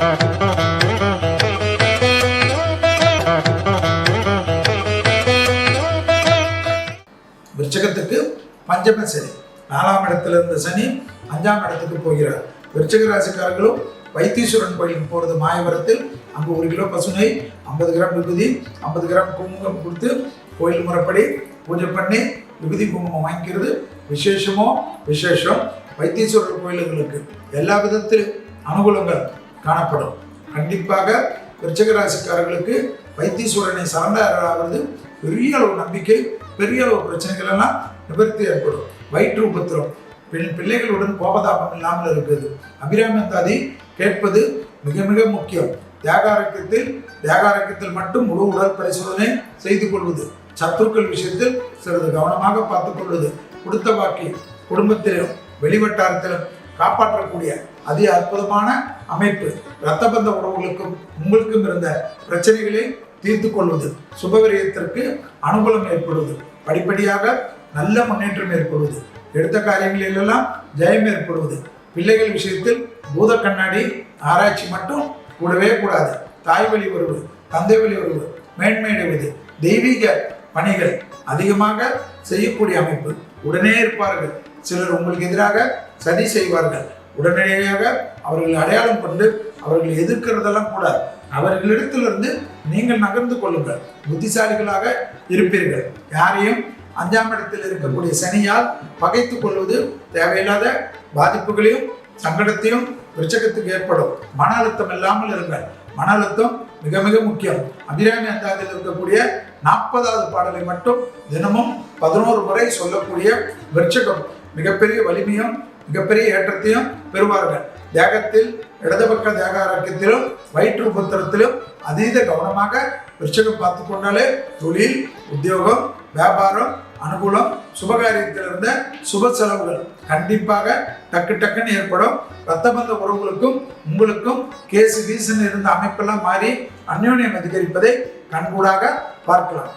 விருச்சகத்துக்கு பஞ்சம சனி. நாலாம் இடத்துல இருந்த சனி அஞ்சாம் இடத்துக்கு போகிறார். விருச்சக ராசிக்காரர்களும் வைத்தீஸ்வரன் கோயிலுக்கு போகிறது மாயவரத்தில். அங்கே ஒரு கிலோ பசுனை ஐம்பது கிராம் விபூதி ஐம்பது கிராம் குங்குமம் கொடுத்து கோயில் முறைப்படி பூஜை பண்ணி விபூதி குங்குமம் வாங்கிக்கிறது. விசேஷமோ விசேஷம் வைத்தீஸ்வரர் கோயில்களுக்கு. எல்லா விதத்திலும் அனுகூலங்கள். காணப்படும். கண்டிப்பாக விருச்சக ராசிக்காரர்களுக்கு வைத்தீஸ்வரனை சரணாகிறது பெரிய அளவு நம்பிக்கை பெரிய அளவு பிரச்சனைகள் எல்லாம் நிவர்த்தி ஏற்படும். வயிற்று உபத்திரம் பெண் பிள்ளைகளுடன் கோபதாபம் இல்லாமல் இருக்குது அபிராமந்தாதி கேட்பது மிக மிக முக்கியம். தியாகாரக்கத்தில் தியாகாரக்கத்தில் மட்டும் முழு உடல் பரிசோதனை செய்து கொள்வது சத்துருக்கள் விஷயத்தில் சிறிது கவனமாக பார்த்துக் கொள்வது கொடுத்த வாக்கி குடும்பத்திலும் வெளிவட்டாரத்திலும் காப்பாற்றக்கூடிய அதி அற்புதமான அமைப்பு. இரத்த பந்த உறவுகளுக்கும் உங்களுக்கும் இருந்த பிரச்சனைகளை தீர்த்து கொள்வது சுபவிரயத்திற்கு அனுகூலம் ஏற்படுவது படிப்படியாக நல்ல முன்னேற்றம் ஏற்படுவது எடுத்த காரியங்களிலெல்லாம் ஜெயம் ஏற்படுவது. பிள்ளைகள் விஷயத்தில் பூத கண்ணாடி ஆராய்ச்சி மட்டும் கூடவே கூடாது. தாய் வழி உறவு தந்தை வழி உறவு மேன்மையடைவது தெய்வீக பணிகள் அதிகமாக செய்யக்கூடிய அமைப்பு. உடனே இருப்பார்கள். சிலர் உங்களுக்கு எதிராக சதி செய்வார்கள். உடனடியாக அவர்களை அடையாளம் கொண்டு அவர்களை எதிர்க்கிறதெல்லாம் கூட அவர்களிடத்திலிருந்து நீங்கள் நகர்ந்து கொள்ளுங்கள். புத்திசாலிகளாக இருப்பீர்கள். யாரையும் அஞ்சாம் இடத்தில் இருக்கக்கூடிய சனியால் பகைத்துக் கொள்வது தேவையில்லாத பாதிப்புகளையும் சங்கடத்தையும் விருச்சகத்துக்கு ஏற்படும். மன அழுத்தம் இல்லாமல் இருங்கள். மன அழுத்தம் மிக மிக முக்கியம். அபிராமி அந்தாதியில் இருக்கக்கூடிய நாற்பதாவது பாடலை மட்டும் தினமும் பதினோரு முறை சொல்லக்கூடிய விருச்சகம் மிகப்பெரிய வலிமையும் மிகப்பெரிய ஏற்றத்தையும் பெறுவார்கள். தேகத்தில் இடது பக்க தேக ஆரோக்கியத்திலும் வயிற்று புத்திரத்திலும் அதீத கவனமாக விருச்சகம் பார்த்து கொண்டாலே தொழில் உத்தியோகம் வியாபாரம் அனுகூலம் சுபகாரியத்தில் இருந்த சுப செலவுகள் கண்டிப்பாக டக்கு டக்குன்னு ஏற்படும். ரத்தபந்த உறவுகளுக்கும் உங்களுக்கும் கேசு வீசுன்னு இருந்த அமைப்பெல்லாம் மாறி அந்யோன்யம் அதிகரிப்பதை கண்கூடாக பார்க்கலாம்.